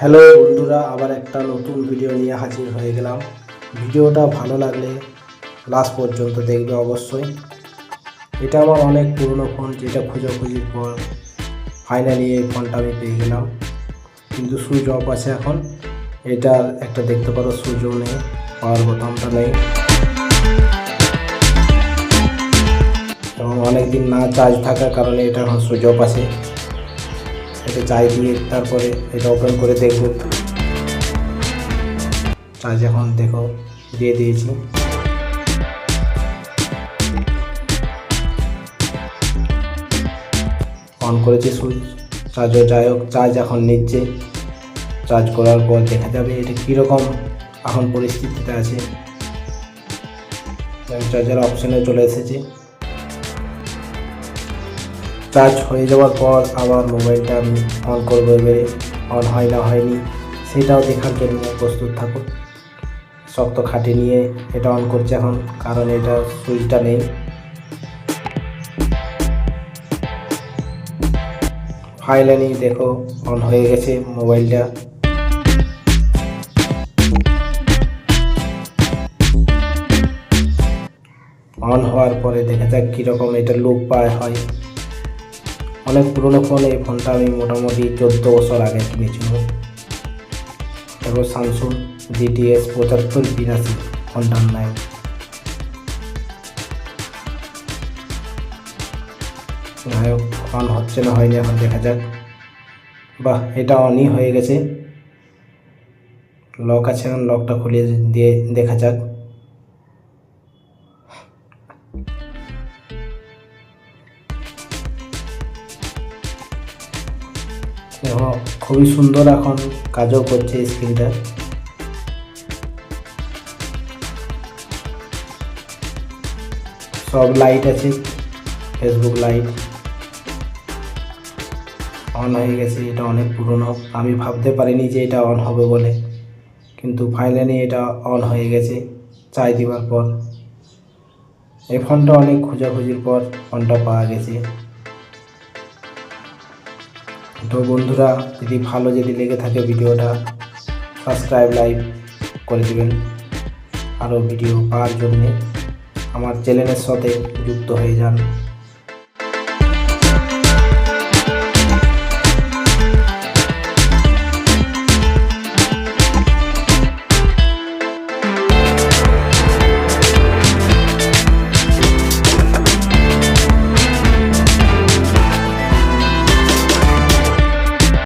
Hello বন্ধুরা, আবার একটা নতুন ভিডিও নিয়ে হাজির হয়ে গেলাম। ভিডিওটা ভালো লাগলে লাস্ট পর্যন্ত দেখবে অবশ্যই। এটা আমার অনেক পুরনো ফোন যেটা খোঁজাখুঁজির পর ফাইনালি এই ফোনটা আমি পেয়ে গেলাম। কিন্তু সুইচ অফ আছে এখন। এটার একটা দেখতে পারো সুইচও নেই পাওয়ার বোতামটা নেই। এবং অনেকদিন না চার্জ থাকার কারণে এটা এখন সুইচ অফ আছে। এটা চাই দিয়ে তারপরে এটা ওপেন করে দেখব। চার্জ এখন দেখো, দিয়ে দিয়েছি। অন করেছি সুইচ চার্জও যাই হোক চার্জ এখন নিচ্ছে। চার্জ করার পর দেখা যাবে এটা কীরকম এখন পরিস্থিতিতে আছে। চার্জার অপশানে চলে এসেছে। চার্জ হয়ে যাওয়ার পর আবার মোবাইলটা আমি অন করব এবারে। অন হয় না হয়নি, সেটাও দেখার জন্য প্রস্তুত থাকুন। শক্ত খাটে নিয়ে এটা অন করছে এখন, কারণ এটা সুইচটা নেই। ফাইনালি দেখো অন হয়ে গেছে মোবাইলটা। অন হওয়ার পরে দেখা যাক কীরকম এটা লুক পায়, হয়। অনেক পুরনো ফোন এই ফোনটা আমি মোটামুটি চোদ্দ বছর আগে কিনেছিলাম। তারপর স্যামসুং জিটিএস পঁচাত্তর বিরাশি ফোনটার নাম। যাই হোক অন হচ্ছে না, হয়নি, এখন দেখা যাক। বাহ, এটা অনই হয়ে গেছে। লক আছে, এখন লকটা খুলে দিয়ে দেখা যাক। দেখো খুবই সুন্দর এখন কাজও করছে স্ক্রিনটা সব লাইট আছে, ফেসবুক লাইট। অন হয়ে গেছে, এটা অনেক পুরনো। আমি ভাবতে পারিনি যে এটা অন হবে বলে, কিন্তু ফাইনালি এটা অন হয়ে গেছে, চাই দেওয়ার পর। এই ফোনটা অনেক খোঁজাখুঁজির পর ফোনটা পাওয়া গেছে। তো বন্ধুরা, যদি ভালো যদি লেগে থাকে ভিডিওটা সাবস্ক্রাইব লাইক করে দেবেন। আরও ভিডিও পাওয়ার জন্যে আমার চ্যানেলের সাথে যুক্ত হয়ে যান।